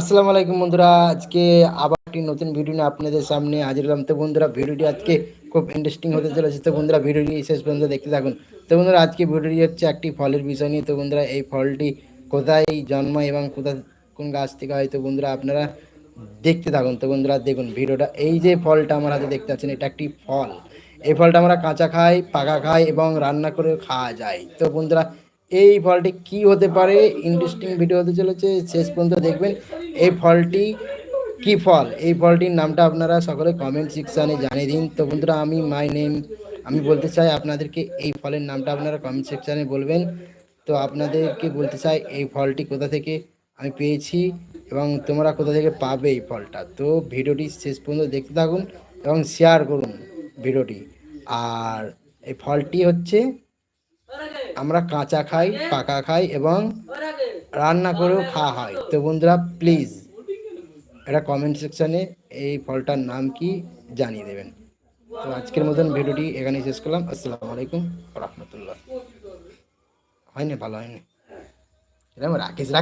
আসসালামু আলাইকুম বন্ধুরা, আজকে আবার একটি নতুন ভিডিও নিয়ে আপনাদের সামনে হাজির হলাম। তো বন্ধুরা ভিডিওটি আজকে খুব ইন্টারেস্টিং হতে চলেছে। তো বন্ধুরা ভিডিওটি শেষ পর্যন্ত দেখতে থাকুন। তো বন্ধুরা, আজকে ভিডিওটি হচ্ছে একটি ফলের বিষয় নিয়ে। তো বন্ধুরা, এই ফলটি কোথায় জন্মায় এবং কোথায় কোন গাছ থেকে হয়? তো বন্ধুরা, আপনারা দেখতে থাকুন। তো বন্ধুরা, দেখুন ভিডিওটা। এই যে ফলটা আমার হাতে দেখতে পাচ্ছেন, এটা একটি ফল। এই ফলটা আমরা কাঁচা খাই, পাকা খাই এবং রান্না করে খাওয়া যায়। তো বন্ধুরা, এই ফলটি কি হতে পারে? ইন্টারেস্টিং ভিডিও হতে চলেছে। শেষ পর্যন্ত দেখবেন। এই ফলটি কি ফল? এই ফলটির নামটা আপনারা সকলে কমেন্ট সেকশানে জানিয়ে দিন। তো বন্ধুরা, আমি মাই নেম আমি বলতে চাই আপনাদেরকে এই ফলের নামটা আপনারা কমেন্ট সেকশানে বলবেন। তো আপনাদেরকে বলতে চাই, এই ফলটি কোথা থেকে আমি পেয়েছি এবং তোমরা কোথা থেকে পাবে এই ফলটা? তো ভিডিওটি শেষ পর্যন্ত দেখতে থাকুন এবং শেয়ার করুন ভিডিওটি। আর এই ফলটি হচ্ছে, আমরা কাঁচা খাই, পাকা খাই এবং রান্না করেও খাওয়া হয়। তো বন্ধুরা প্লিজ এটা কমেন্ট সেকশানে এই ফলটার নাম কি জানিয়ে দেবেন। তো আজকের মতন ভিডিওটি এখানেই শেষ করলাম। আসসালামু আলাইকুম রহমতুল্লাহ। হয়নি ভালো হয়নি। এরকম রাখিস রাখ